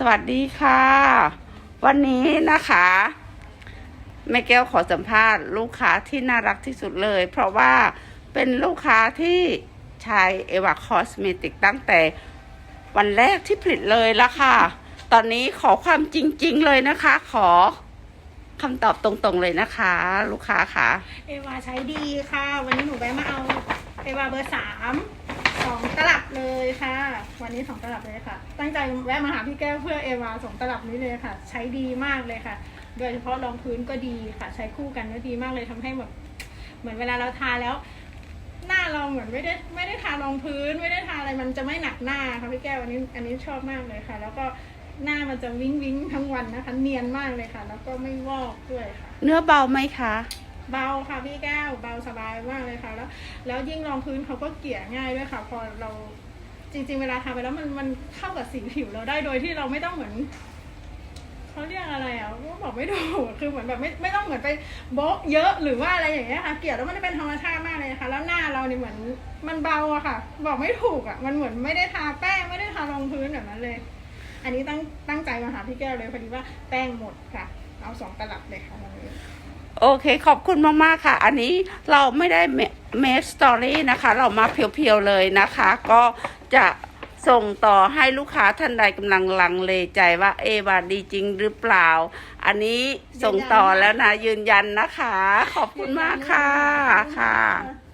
สวัสดีค่ะ วันนี้นะคะแม่แก้วขอสัมภาษณ์ลูกค้าที่น่ารักที่สุดเลย เพราะว่าเป็นลูกค้าที่ใช้เอวาคอสเมติกตั้งแต่วันแรกที่ผลิตเลยละค่ะ ตอนนี้ขอความจริง ๆ เลยนะคะ ขอคำตอบตรงๆเลยนะคะ ลูกค้าค่ะ เอวาใช้ดีค่ะ วันนี้หนูแวะมาเอา เอวาเบอร์สามสองตลับเลยค่ะ วันนี้สองตลับเลยค่ะ ตั้งใจแวะมาหาพี่แก้วเพื่อเอวาสองตลับนี้เลยค่ะ ใช้ดีมากเลยค่ะ โดยเฉพาะรองพื้นก็ดีค่ะ ใช้คู่กันก็ดีมากเลยทำให้แบบเหมือนเวลาเราทาแล้ว หน้าเราเหมือนไม่ได้ไม่ได้ทารองพื้น ไม่ได้ทาอะไรมันจะไม่หนักหน้าค่ะพี่แก้วอันนี้อันนี้ชอบมากเลยค่ะ แล้วก็หน้ามันจะวิ้งวิ้งทั้งวันนะคะ เนียนมากเลยค่ะ แล้วก็ไม่วอกด้วยค่ะ เนื้อเบาไหมคะเบาค่ะพี่แก้วเบาสบายมากเลยค่ะ แล้ว แล้วยิ่งรองพื้นเขาก็เกลี่ยง่ายด้วยค่ะ พอเรา จริง ๆ เวลาทาไปแล้วมันมันเข้ากับสีผิวเราได้โดยที่เราไม่ต้องเหมือนเขาเรียกอะไรอะก็บอกไม่ถูกคือเหมือนแบบไม่ไม่ต้องเหมือนไปโบ๊ะเยอะหรือว่าอะไรอย่างเงี้ยค่ะ เกลี่ยแล้วมันเป็นธรรมชาติมากเลยค่ะแล้วหน้าเราเนี่ยเหมือนมันเบาอะค่ะ บอกไม่ถูกอะมันเหมือนไม่ได้ทาแป้งไม่ได้ทารองพื้นแบบนั้นเลย อันนี้ตั้งตั้งใจมาหาพี่แก้วเลยพอดีว่าแป้งหมดค่ะ เอาสองตลับเลยค่ะวันนี้ โอเคขอบคุณมากๆค่ะ อันนี้เราไม่ได้เมสสตอรี่นะคะ เรามาเพียวๆเลยนะคะ ก็จะส่งต่อให้ลูกค้าท่านใดกำลังลังเลใจว่าเอวาดีจริงหรือเปล่า อันนี้ส่งต่อแล้วนะยืนยันนะคะ ขอบคุณมากค่ะค่ะ